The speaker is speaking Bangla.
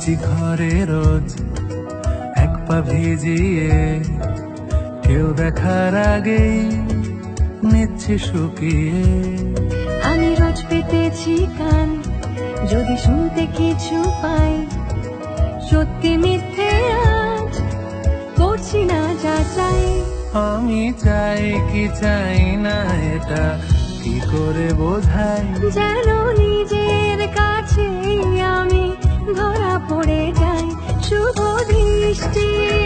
মুছছি ঘরে রোজ। এক পা ভিজিয়ে কেউ দেখার আগেই নিচ্ছে শুকিয়ে। আমি রোজ পেতেছি কান যদি শুনতে কিছু পাই। সত্যি মিথ্যে আজ করছি না যাচাই আমি চাই কি চাই না এটা কি করে বোঝাই? যেন পড়ে যায়। শুভ দৃষ্টি।